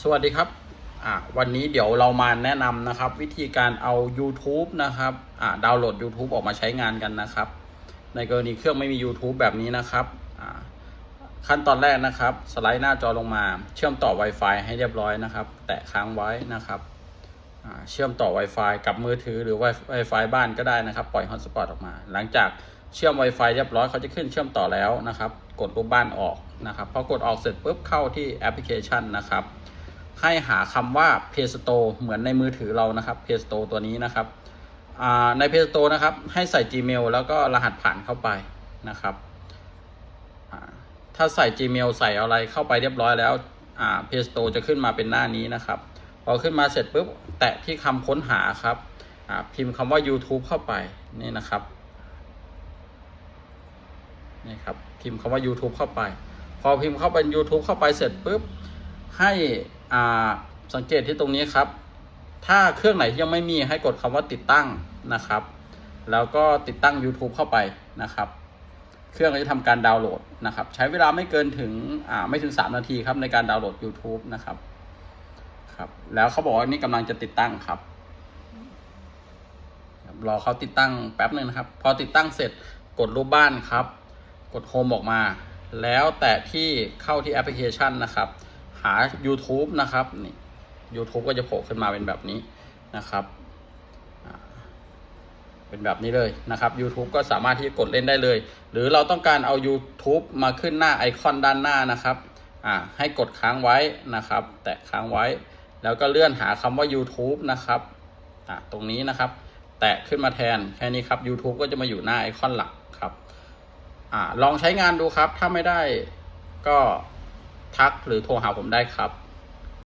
สวัสดีครับอ่าวันนี้เดี๋ยวเรามาแนะนำนะครับ วิธีการเอา YouTube นะครับอ่าดาวน์โหลด YouTube ออกมาใช้งานกันนะครับ ในกรณีเครื่องไม่มี YouTube แบบนี้นะครับอ่าขั้นตอนแรกนะครับ สไลด์หน้าจอลงมา เชื่อมต่อ Wi-Fi ให้เรียบร้อยนะครับ แตะค้างไว้นะครับอ่าเชื่อมต่อ Wi-Fi กับมือถือหรือ Wi-Fi บ้านก็ได้นะครับ ปล่อย Hotspot ออกมา หลังจากเชื่อม Wi-Fi เรียบร้อยเขาจะขึ้นเชื่อมต่อแล้วนะครับ กดรูปบ้านออกนะครับพอกดออกเสร็จปุ๊บเข้าที่แอปพลิเคชันนะครับ ให้หาคำว่า Play Store เหมือนในมือถือเรานะครับ Play Store ตัวนี้นะครับใน Play Store นะครับ ให้ใส่ Gmail แล้วก็รหัสผ่านเข้าไปนะครับถ้าใส่ Gmail ใส่อะไรเข้าไปเรียบร้อยแล้ว Play Store จะขึ้นมาเป็นหน้านี้นะครับ พอขึ้นมาเสร็จปุ๊บ แตะที่คำค้นหาครับพิมพ์คำว่า YouTube เข้าไปนี่นะครับนี่ครับพิมพ์คำว่า YouTube เข้าไป พอพิมพ์เข้าไป YouTube เข้าไปเสร็จปุ๊บให้ สังเกตที่ตรงนี้ครับ ถ้าเครื่องไหนที่ยังไม่มีให้กดคำว่าติดตั้งนะครับ แล้วก็ติดตั้ง YouTube เข้าไปนะครับ เครื่องก็จะทำการดาวน์โหลดนะครับ ใช้เวลาไม่เกินถึงไม่ถึง 3 นาทีครับในการดาวน์โหลด YouTube นะครับครับ แล้วเขาบอกว่านี่กำลังจะติดตั้งครับรอเขาติดตั้งแป๊บหนึ่งนะครับ พอติดตั้งเสร็จกดรูปบ้านครับ กดโฮมออกมา แล้วแต่ที่เข้าที่แอปพลิเคชันนะครับ หา YouTube นะครับนี่ YouTube ก็จะโผล่ขึ้นมาเป็นแบบนี้นะครับเป็นแบบนี้เลยนะครับ YouTube ก็สามารถที่จะกดเล่นได้เลย หรือเราต้องการเอา YouTube มาขึ้นหน้าไอคอนด้านหน้านะครับอ่าให้กดค้างไว้นะครับ แตะค้างไว้ แล้วก็เลื่อนหาคำว่า YouTube นะครับอ่าตรงนี้นะครับ แตะขึ้นมาแทนแค่นี้ครับ YouTube ก็จะมาอยู่หน้าไอคอนหลักครับอ่าลองใช้งานดูครับ ถ้าไม่ได้ก็ ทักหรือโทรหาผมได้ครับ